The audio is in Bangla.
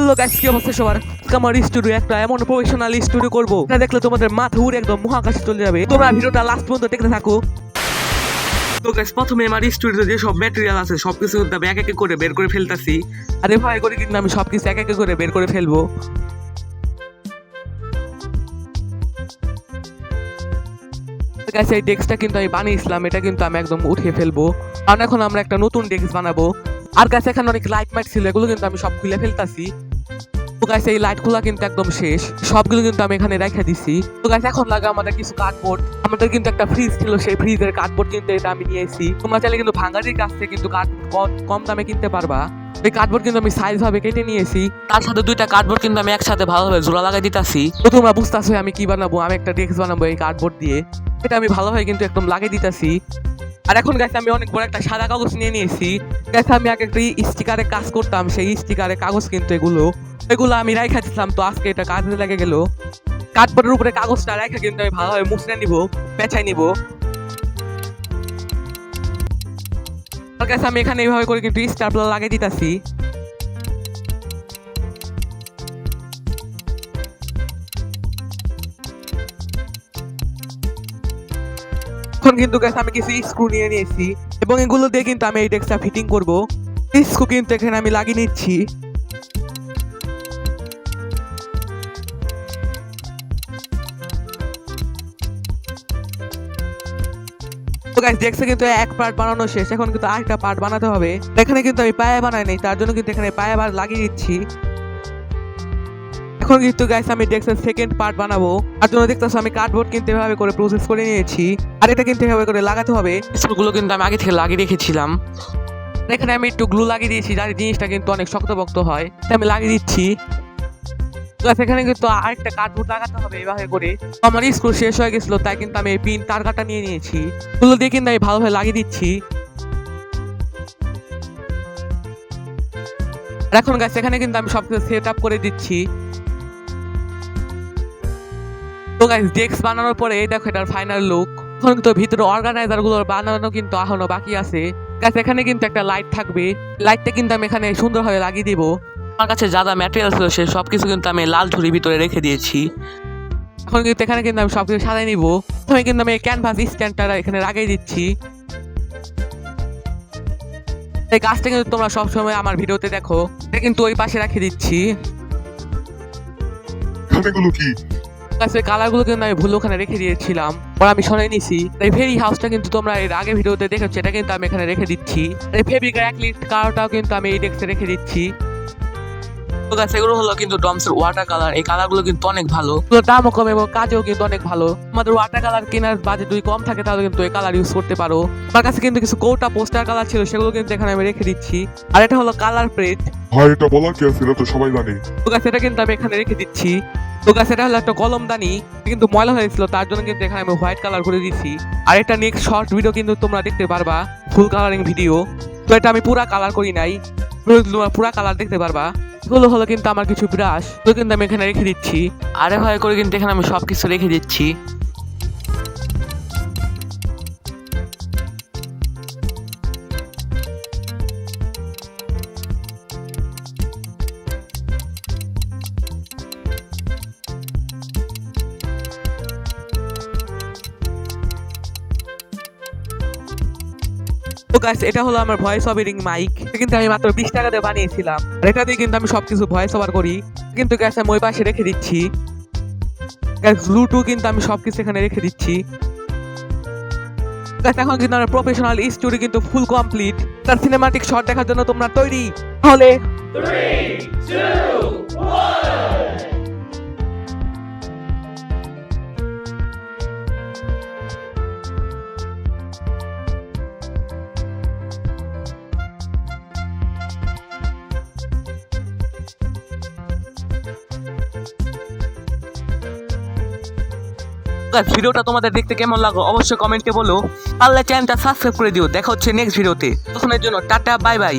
হ্যালো গাইস কি অবস্থা সবার? আমার স্টুডিও একটা এমন প্রফেশনাল স্টুডিও করব এটা দেখলে তোমাদের মাথা উড়ে একদম মহাকাশে চলে যাবে। তোমরা ভিডিওটা লাস্ট পর্যন্ত দেখতে থাকো। তো গাইস প্রথমে আমার স্টুডিওতে যে সব ম্যাটেরিয়াল আছে, সবকিছু কিন্তু আমি এক এক করে বের করে ফেলতাছি। আরে ভাই করে কিন্তু আমি সবকিছু এক এক করে বের করে ফেলব। গাইস এই ডেস্কটা কিন্তু আমি বানিয়েছিলাম, এটা কিন্তু আমি একদম উঠিয়ে ফেলব। কারণ এখন আমরা একটা নতুন ডেস্ক বানাবো। আর গাছ এখানে অনেক লাইট মাইট ছিল, এগুলো কিন্তু আমি সব খুলে ফেলতাছি। তো গাছ এই লাইটগুলা কিন্তু একদম শেষ। সবগুলো কিন্তু আমি এখানে রেখে দিছি। তো গাছ এখন লাগে আমাদের কিছু কার্ডবোর্ড আমাদের কিন্তু একটা ফ্রিজ ছিল, সেই ফ্রিজের কার্ডবোর্ড কিন্তু এটা আমি নিয়ে এসেছি। তোমরা চাইলে কিন্তু ভাঙারির কাছ থেকে কিন্তু কার্ডবোর্ড কম দামে কিনতে পারবা। এই কার্ডবোর্ড কিন্তু আমি সাইজ ভাবে কেটে নিয়েছি তার সাথে দুইটা কার্ডবোর্ড কিন্তু আমি একসাথে ভালোভাবে জোড়া লাগাই দিতাছি। তো তোমরা বুঝতেছো আমি কি বানাবো, আমি একটা ডেস্ক বানাবো এই কার্ডবোর্ড দিয়ে। এটা আমি ভালোভাবে কিন্তু একদম লাগিয়ে দিতাছি। আর এখন গাছ আমি অনেক বড় একটা সাদা কাগজ নিয়ে নিয়েছি। গাছ আমি আগে একটা স্টিকারে কাজ করতাম, সেই স্টিকারে কাগজ কিন্তু এগুলো। এগুলো আমি রাইখা দিছিলাম, তো আজকে এটা কাজে লেগে গেল। কার্ডবোর্ডের উপরে কাগজটা রাইখা কিন্তু আমি ভালোভাবে মুছড়ে নিব পেঁচাই নিব। গাছ আমি এখানে এইভাবে করে কিন্তু স্টারপ্লার লাগিয়ে দিতাছি। এখন কিন্তু গ্যাস আমি কিছু স্ক্রু নিয়ে নিয়েছি, এবং এগুলো দিয়ে কিন্তু আমি এই ডেস্কটা ফিটিং করব। স্ক্রু কিন্তু এখানে আমি লাগিয়ে নিচ্ছি। তো গাইস দেখছে কিন্তু এক পার্ট বানানো শেষ। এখন কিন্তু আরেকটা পার্ট বানাতে হবে। এখানে কিন্তু আমি পায়ে বানাই নাই তার জন্য কিন্তু এখানে পায়ে বার লাগিয়ে দিচ্ছি। এখন কিন্তু গাইস আমি ডেস্কের সেকেন্ড পার্ট বানাবো। তার জন্য দেখতেছো আমি কার্ডবোর্ড কিন্তু এভাবে করে প্রসেস করে নিয়েছি। আর এটা কিন্তু এভাবে করে লাগাতে হবে। স্ক্রুগুলো কিন্তু আমি আগে থেকে লাগিয়ে রেখেছিলাম। এখানে আমি একটু গ্লু লাগিয়ে দিয়েছি যাতে জিনিসটা কিন্তু অনেক শক্তপোক্ত হয়। আমি লাগিয়ে দিচ্ছি। গাছ এখানে কিন্তু আরেকটা কার্ডবোর্ড লাগাতে হবে করে। তো আমার স্ক্রু শেষ হয়ে তাই কিন্তু আমি এই পিন তার কাটা নিয়ে নিয়েছি। দিয়ে কিন্তু আমি ভালোভাবে লাগিয়ে দিচ্ছি। এখন গাছ কিন্তু আমি সবকিছু সেট আপ করে দিচ্ছি। তো গাইস ডেস্ক বানানোর পরে এই দেখো এটার ফাইনাল লুক এখন কিন্তু ভিতরে অর্গানাইজারগুলোর বানানো কিন্তু এখনও বাকি আছে। গাছ এখানে কিন্তু একটা লাইট থাকবে। লাইটটা কিন্তু আমি এখানে সুন্দরভাবে লাগিয়ে দিব। আমার কাছে যা যা ম্যাটেরিয়াল ছিল সে সব কিছু কিন্তু আমি লাল ঝুড়ির ভিতরে রেখে দিয়েছি। এখন কিন্তু এখানে কিন্তু আমি সব কিছু সাজাই নিব। প্রথমে কিন্তু আমি ক্যানভাস স্ট্যান্ডটা এখানে লাগিয়ে দিচ্ছি। এই গাছটা কিন্তু তোমরা সবসময় আমার ভিডিওতে দেখো। এটা কিন্তু ওই পাশে রেখে দিচ্ছি। কি? গাছের কালারগুলো কিন্তু আমি ভুল ওখানে রেখে দিয়েছিলাম। পরে আমি সরাই নিছি। এই ফেরি হাউসটা কিন্তু তোমরা এর আগে ভিডিওতে দেখেছ এটা কিন্তু আমি এখানে রেখে দিচ্ছি। এই ফেব্রিক কালারটাও কিন্তু আমি এই ডেস্কে রেখে দিচ্ছি। তো গাছ এগুলো হলো কিন্তু ডমসের ওয়াটার কালার এই কালারগুলো কিন্তু অনেক ভালো। দামও কম এবং কাজেও কিন্তু অনেক ভালো। আমাদের ওয়াটার কালার কেনার বাজেট যদি কম থাকে তাহলে কিন্তু এই কালার ইউজ করতে পারো। আমার কাছে কিন্তু কিছু কৌটা পোস্টার কালার ছিল সেগুলো কিন্তু এখানে আমি রেখে দিচ্ছি। আর এটা হলো কালার প্লেট ভাই এটা বলার কি আছে তো সবাই জানে। তো গাছ এটা কিন্তু আমি এখানে রেখে দিচ্ছি। তো গাছ এটা হলো একটা কলমদানি। কিন্তু ময়লা হয়েছিল তার জন্য কিন্তু এখানে আমি হোয়াইট কালার করে দিচ্ছি। আর এটা নেক্সট শর্ট ভিডিও কিন্তু তোমরা দেখতে পারবা ফুল কালারিং ভিডিও তো এটা আমি পুরা কালার করি নাই। তোমরা পুরা কালার দেখতে পারবা। এগুলো হলো কিন্তু আমার কিছু ব্রাশ তো কিন্তু আমি এখানে রেখে দিচ্ছি। আরে ভাই করে কিন্তু এখানে আমি সবকিছু রেখে দিচ্ছি। তো গাইস এটা হলো আমার ভয়েস ওভারিং মাইক কিন্তু আমি মাত্র বিশ টাকা দিয়ে বানিয়েছিলাম। আর এটা দিয়ে কিন্তু আমি সবকিছু ভয়েস ওভার করি। কিন্তু গ্যাস আমি ওই পাশে রেখে দিচ্ছি। গ্যাস ব্লুটুথ কিন্তু আমি সবকিছু এখানে রেখে দিচ্ছি। Guys, এখন কিন্তু আমার প্রফেশনাল স্টোরি কিন্তু ফুল কমপ্লিট তার সিনেমাটিক শট দেখার জন্য তোমরা তৈরি। তাহলে ভিডিওটা তোমাদের দেখতে কেমন লাগল অবশ্যই কমেন্টে বলো। পারলে চ্যানেলটা সাবস্ক্রাইব করে দিও। দেখা হচ্ছে নেক্সট ভিডিওতে তখনের জন্য টাটা বাই বাই